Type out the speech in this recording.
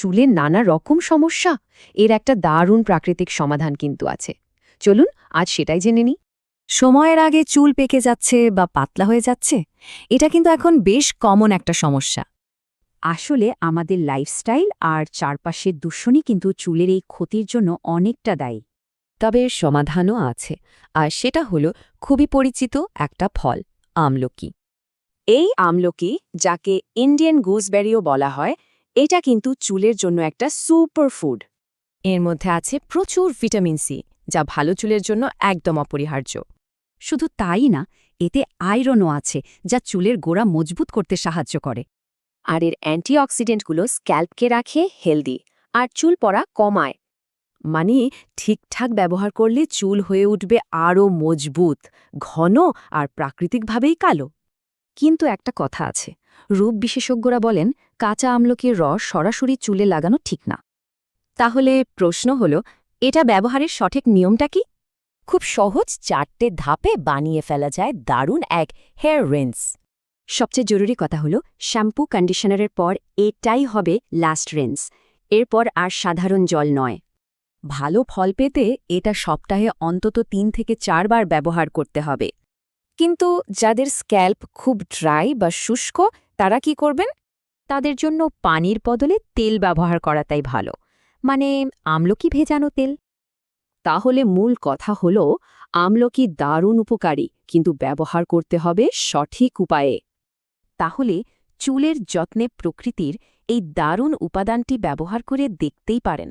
চুলের নানা রকম সমস্যা। এর একটা দারুণ প্রাকৃতিক সমাধান কিন্তু আছে। চলুন, আজ সেটাই জেনে নিই। সময়ের আগে চুল পেকে যাচ্ছে বা পাতলা হয়ে যাচ্ছে, এটা কিন্তু এখন বেশ কমন একটা সমস্যা। আসলে আমাদের লাইফস্টাইল আর চারপাশের দূষণই কিন্তু চুলের এই ক্ষতির জন্য অনেকটা দায়ী। তবে সমাধানও আছে, আর সেটা হলো খুবই পরিচিত একটা ফল, আমলকি। এই আমলকি, যাকে ইন্ডিয়ান গুজবেরিও বলা হয় এটা কিন্তু চুলের জন্য একটা সুপার ফুড। এর মধ্যে আছে প্রচুর ভিটামিন সি, যা ভালো চুলের জন্য একদম অপরিহার্য। শুধু তাই না, এতে আয়রনও আছে, যা চুলের গোড়া মজবুত করতে সাহায্য করে। আর এর অ্যান্টিঅক্সিডেন্টগুলো স্ক্যাল্পকে রাখে, হেলদি, আর চুল পড়া কমায়। মানে ঠিকঠাক ব্যবহার করলে চুল হয়ে উঠবে আরও মজবুত, ঘন আর প্রাকৃতিকভাবেই কালো। কিন্তু একটা কথা আছে, রূপ বিশেষজ্ঞরা বলেন কাঁচা আমলকির রস সরাসরি চুলে লাগানো ঠিক না। তাহলে প্রশ্ন হল, এটা ব্যবহারের সঠিক নিয়মটা কি? খুব সহজ চারটে ধাপে বানিয়ে ফেলা যায় দারুণ এক হেয়ার রেন্স। সবচেয়ে জরুরি কথা হলো, শ্যাম্পু কন্ডিশনারের পর এটাই হবে লাস্ট রেন্স, এরপর আর সাধারণ জল নয়। ভালো ফল পেতে এটা সপ্তাহে অন্তত তিন থেকে চারবার ব্যবহার করতে হবে। কিন্তু যাদের স্ক্যাল্প খুব ড্রাই বা শুষ্ক, তারা কি করবেন? তাদের জন্য পানির বদলে তেল ব্যবহার করাটাই ভালো। মানে আমলকি ভেজানো তেল। তাহলে মূল কথা হল, আমলকি দারুণ উপকারী, কিন্তু ব্যবহার করতে হবে সঠিক উপায়ে। তাহলে চুলের যত্নে প্রকৃতির এই দারুণ উপাদানটি ব্যবহার করে দেখতেই পারেন।